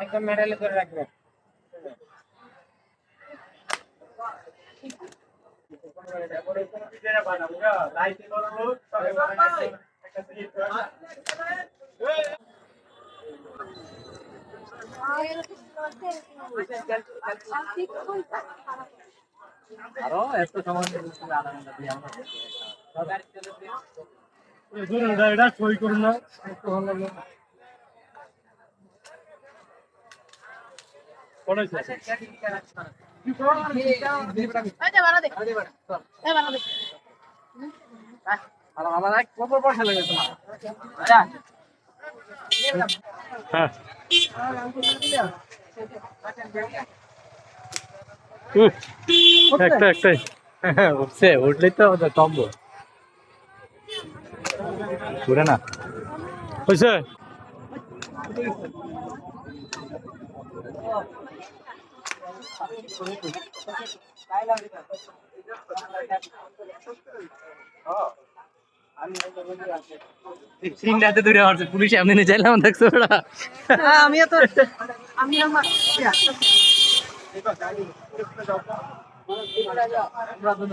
একদম মেডালে করে রাখবেন আরও এত সময় এটা সই করুন না। একটা একটাই উঠছে উঠলেই তো কমবো উঠে না। হয়েছে। সিংটাতে দূরে হচ্ছে পুলিশ এমনি নিয়ে চাইলাম দেখছ ওরা? আমিও তো আমি আমার আমরা তো